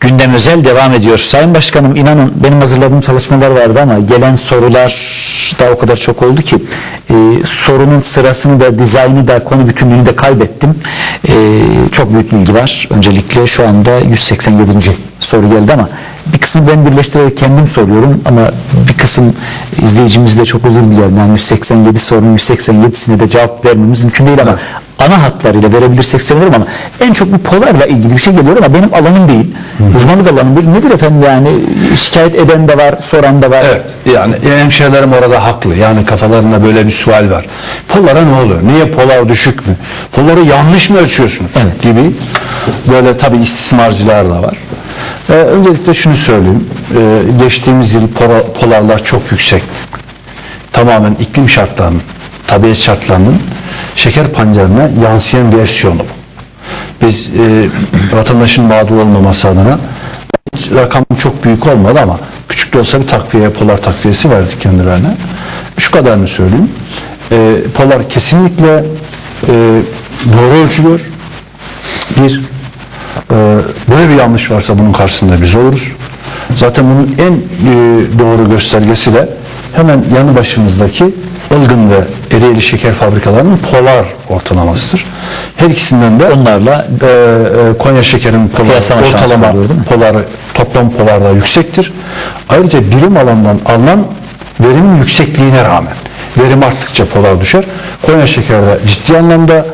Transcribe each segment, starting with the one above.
Gündem özel devam ediyor. Sayın Başkanım inanın benim hazırladığım çalışmalar vardı ama gelen sorular da o kadar çok oldu ki e, sorunun sırasını da dizaynı da konu bütünlüğünü de kaybettim. E, çok büyük ilgi var. Öncelikle şu anda 187. soru geldi ama bir kısmı ben birleştirerek kendim soruyorum ama bir kısım izleyicimiz de çok özür dilerim. Yani 187 sorunun 187'sine de cevap vermemiz mümkün değil ama ana hatlarıyla verebilirsek sevinirim ama en çok bu polarla ilgili bir şey geliyor ama benim alanım değil. Uzmanlık alanım değil. Nedir efendim yani şikayet eden de var, soran da var. Evet yani hemşehrilerim orada haklı. Yani kafalarında böyle bir sual var. Polara ne oluyor? Niye polar düşük mü? Poları yanlış mı ölçüyorsunuz? Evet. Gibi böyle tabii istismarcılar da var. Ee, öncelikle şunu söyleyeyim. Ee, geçtiğimiz yıl polarlar çok yüksekti. Tamamen iklim şartlarının, tabiat şartlarının şeker pancarına yansıyan versiyonu. Biz e, vatandaşın mağdur olmaması adına rakam çok büyük olmadı ama küçük de olsa bir takviye, polar takviyesi verdik kendilerine. Şu kadarını söyleyeyim. E, polar kesinlikle e, doğru ölçülüyor. Bir, e, böyle bir yanlış varsa bunun karşısında biz oluruz. Zaten bunun en e, doğru göstergesi de hemen yanı başımızdaki Ilgın ve Ereğli şeker fabrikalarının polar ortalamasıdır. Her ikisinden de Onlarla e, e, Konya şekerinin polar, ortalama poları toplam polarda yüksektir. Ayrıca birim alandan alınan verimin yüksekliğine rağmen verim arttıkça polar düşer. Konya şekerde ciddi anlamda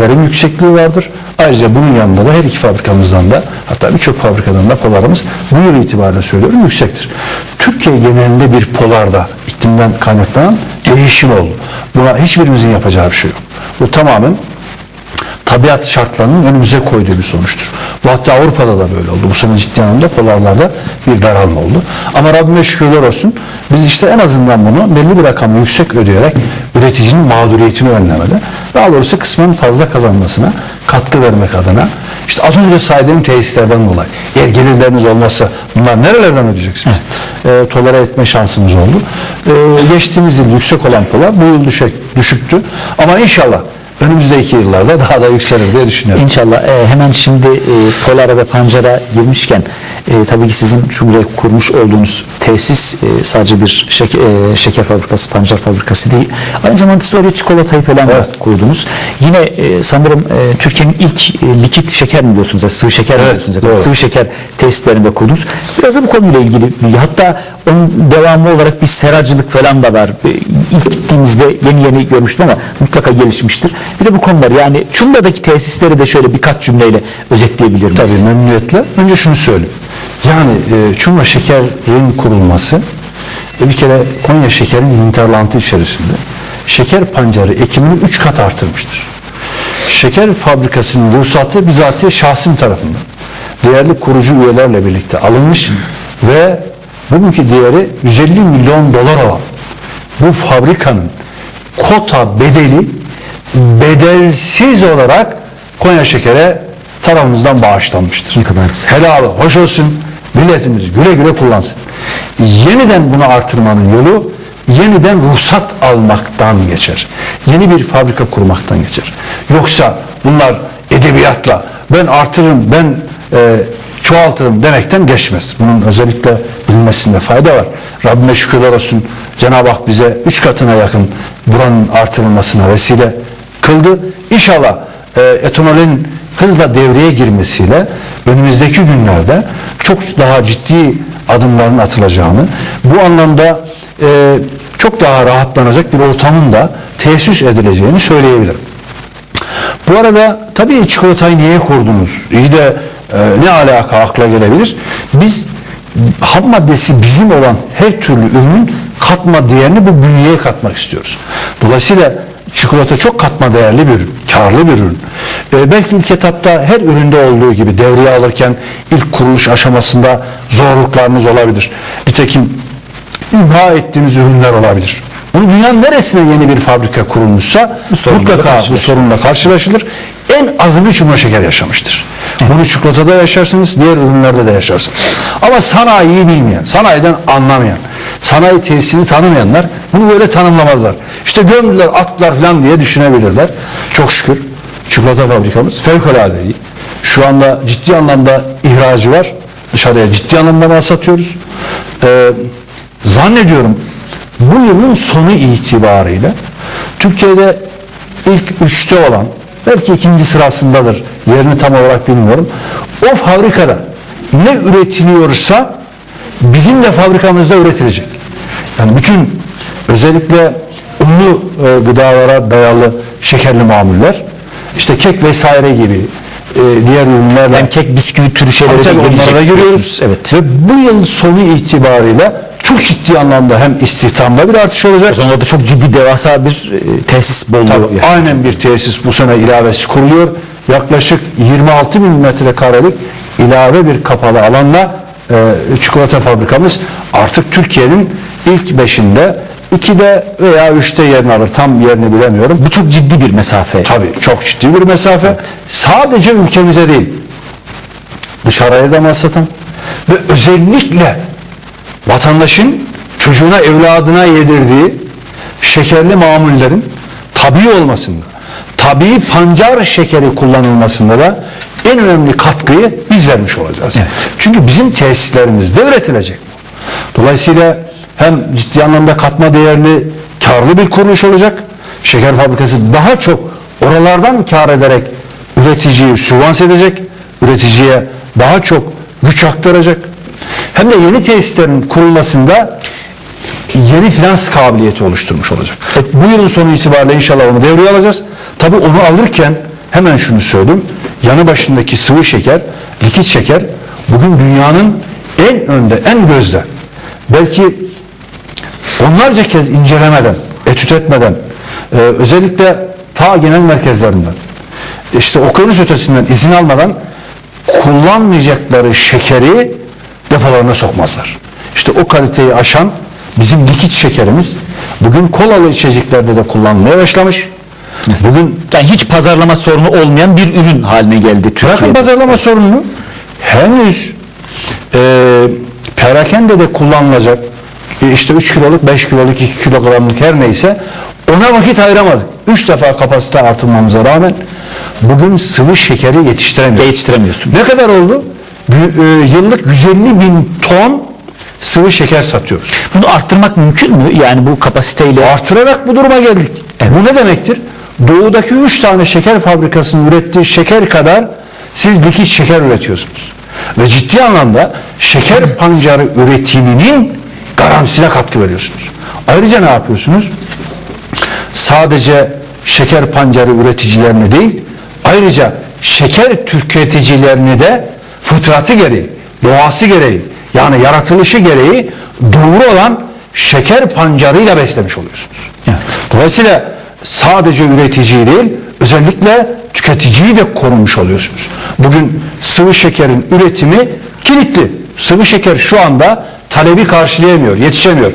verim yüksekliği vardır. Ayrıca bunun yanında da her iki fabrikamızdan da hatta birçok fabrikadan da polarımız bu yıl itibariyle söylüyorum yüksektir. Türkiye genelinde bir polarda iklimden kaynaklanan değişim oldu. Buna hiçbirimizin yapacağı bir şey yok. Bu tamamen tabiat şartlarının önümüze koyduğu bir sonuçtur. Bu hatta Avrupa'da da böyle oldu. Bu sene ciddi anlamda polarlarda bir daralma oldu. Ama Rabbime şükürler olsun biz işte en azından bunu belli bir rakamı yüksek ödeyerek üreticinin mağduriyetini önlemede daha doğrusu kısmen fazla kazanmasına katkı vermek adına işte az önce saydığım tesislerden dolayı eğer gelirleriniz olmazsa bunlar nerelerden ödeyeceksiniz? E, tolere etme şansımız oldu. E, geçtiğimiz yıl yüksek olan polar bu yıl düşük, düşüktü. Ama inşallah önümüzdeki yıllarda daha da yükselir diye düşünüyorum. İnşallah. E, hemen şimdi e, Polara ve Pancar'a girmişken e, tabii ki sizin şu buraya kurmuş olduğunuz tesis e, sadece bir şeker, e, şeker fabrikası, pancar fabrikası değil. Aynı zamanda siz oraya çikolatayı falan Evet. kurdunuz. Yine e, sanırım e, Türkiye'nin ilk e, likit şeker mi diyorsunuz? Sıvı şeker mi Evet, diyorsunuz? doğru. Sıvı şeker tesislerinde kurdunuz. Biraz da bu konuyla ilgili bilgi. Hatta onun devamı olarak bir seracılık falan da var. E, İlk gittiğimizde yeni yeni görmüştüm ama mutlaka gelişmiştir. Bir de bu konular yani Çumra'daki tesisleri de şöyle birkaç cümleyle özetleyebilir miyiz? Tabii memnuniyetle. Önce şunu söyleyeyim. Yani e, Çumra Şeker'in kurulması e, bir kere Konya Şeker'in hinterlantı içerisinde şeker pancarı ekimini 3 kat artırmıştır. Şeker fabrikasının ruhsatı bizatihi şahsım tarafından değerli kurucu üyelerle birlikte alınmış ve bugünkü değeri 150 milyon dolar olan bu fabrikanın kota bedeli bedelsiz olarak Konya Şeker'e tarafımızdan bağışlanmıştır. Ne kadar güzel. Helal, hoş olsun. Milletimiz güle güle kullansın. Yeniden bunu artırmanın yolu yeniden ruhsat almaktan geçer. Yeni bir fabrika kurmaktan geçer. Yoksa bunlar edebiyatla ben artırırım, ben e, çoğaltırım demekten geçmez. Bunun özellikle bilinmesinde fayda var. Rabbime şükürler olsun. Cenab-ı Hak bize üç katına yakın buranın artırılmasına vesile kıldı. İnşallah e, etanolün hızla devreye girmesiyle önümüzdeki günlerde çok daha ciddi adımların atılacağını, bu anlamda e, çok daha rahatlanacak bir ortamın da tesis edileceğini söyleyebilirim. Bu arada tabii çikolatayı niye kurdunuz? İyi de e, ne alaka akla gelebilir? Biz ham maddesi bizim olan her türlü ürünün katma değerini bu bünyeye katmak istiyoruz. Dolayısıyla çikolata çok katma değerli bir ürün, karlı bir ürün. E, belki ilk etapta her üründe olduğu gibi devreye alırken ilk kuruluş aşamasında zorluklarınız olabilir. Nitekim imha ettiğimiz ürünler olabilir. Bunu dünyanın neresine yeni bir fabrika kurulmuşsa sorunla mutlaka bu sorunla karşılaşılır. En azını çumra şeker yaşamıştır. Bunu çikolatada yaşarsınız, diğer ürünlerde de yaşarsınız. Ama sanayiyi bilmeyen, sanayiden anlamayan, sanayi tesisini tanımayanlar bunu böyle tanımlamazlar. İşte gömdüler, attılar falan diye düşünebilirler. Çok şükür çikolata fabrikamız fevkalade iyi. Şu anda ciddi anlamda ihracı var. Dışarıya ciddi anlamda mal satıyoruz. Ee, zannediyorum bu yılın sonu itibariyle Türkiye'de ilk üçte olan belki ikinci sırasındadır yerini tam olarak bilmiyorum. O fabrikada ne üretiliyorsa bizim de fabrikamızda üretilecek. Yani bütün özellikle unlu e, gıdalara dayalı şekerli mamuller işte kek vesaire gibi e, diğer ürünlerle Yani kek, bisküvi türü şeylere de onlara giriyoruz. Evet. Ve bu yıl sonu itibariyle çok ciddi anlamda hem istihdamda bir artış olacak. O zaman orada çok ciddi devasa bir e, tesis bolluğu Tabii, aynen bir tesis bu sene ilavesi kuruluyor. Yaklaşık 26 bin metrekarelik ilave bir kapalı alanla e, çikolata fabrikamız artık Türkiye'nin ilk beşinde, ikide veya üçte yerini alır. Tam yerini bilemiyorum. Bu çok ciddi bir mesafe. Tabii çok ciddi bir mesafe. Sadece ülkemize değil, dışarıya da mal satan ve özellikle vatandaşın çocuğuna evladına yedirdiği şekerli mamullerin tabii olmasında, tabii pancar şekeri kullanılmasında da en önemli katkıyı biz vermiş olacağız. Çünkü bizim tesislerimizde üretilecek bu. Dolayısıyla hem ciddi anlamda katma değerli, karlı bir kuruluş olacak. Şeker fabrikası daha çok oralardan kar ederek üreticiyi süvans edecek, üreticiye daha çok güç aktaracak. Hem de yeni tesislerin kurulmasında yeni finans kabiliyeti oluşturmuş olacak. Bu yılın sonu itibariyle inşallah onu devreye alacağız. Tabii onu alırken hemen şunu söyleyeyim. Yanı başındaki sıvı şeker, likit şeker bugün dünyanın en önde, en gözde. Belki onlarca kez incelemeden, etüt etmeden, e, özellikle ta genel merkezlerinden, işte okyanus ötesinden izin almadan kullanmayacakları şekeri depolarına sokmazlar. İşte o kaliteyi aşan bizim likit şekerimiz bugün kolalı içeceklerde de kullanmaya başlamış. Bugün Yani hiç pazarlama sorunu olmayan bir ürün haline geldi Bırakın Türkiye'de. pazarlama sorununu henüz e, perakende de kullanılacak işte 3 kiloluk 5 kiloluk 2 kilogramlık her neyse ona vakit ayıramadık. 3 defa kapasite artırmamıza rağmen bugün sıvı şekeri yetiştiremiyoruz. Yetiştiremiyorsun. Ne kadar oldu? E, yıllık 150 bin ton sıvı şeker satıyoruz. Bunu arttırmak mümkün mü? Yani bu kapasiteyle Artırarak bu duruma geldik. Bu ne demektir? Doğudaki 3 tane şeker fabrikasının ürettiği şeker kadar siz likit şeker üretiyorsunuz. Ve ciddi anlamda şeker pancarı üretiminin garantisine katkı veriyorsunuz. Ayrıca ne yapıyorsunuz? Sadece şeker pancarı üreticilerine değil, ayrıca şeker tüketicilerini de fıtratı gereği, doğası gereği, yani yaratılışı gereği doğru olan şeker pancarıyla beslemiş oluyorsunuz. Evet. Dolayısıyla sadece üreticiyi değil, özellikle tüketiciyi de korumuş oluyorsunuz. Bugün sıvı şekerin üretimi kilitli. Sıvı şeker şu anda talebi karşılayamıyor, yetişemiyor.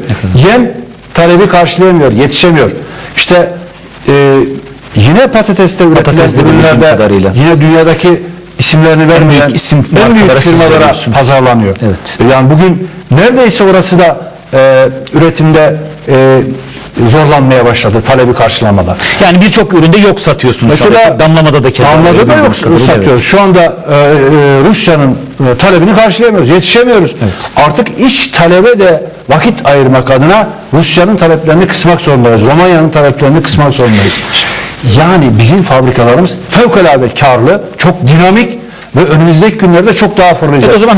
Yem talebi karşılayamıyor, yetişemiyor. İşte e, yine patateste üretilen ürünlerde yine dünyadaki isimlerini vermeyen büyük isim en büyük firmalara pazarlanıyor. Evet. Yani bugün neredeyse orası da e, üretimde e, zorlanmaya başladı talebi karşılamada. yani birçok üründe yok satıyorsunuz. şu Mesela anda. damlamada da keza. Damlada öyle da yok satıyoruz. Şu anda e, e, Rusya'nın e, talebini karşılayamıyoruz, yetişemiyoruz. Artık iç talebe de vakit ayırmak adına Rusya'nın taleplerini kısmak zorundayız. Romanya'nın taleplerini kısmak zorundayız. Yani bizim fabrikalarımız fevkalade karlı, çok dinamik ve önümüzdeki günlerde çok daha fırlayacak. Evet, o zaman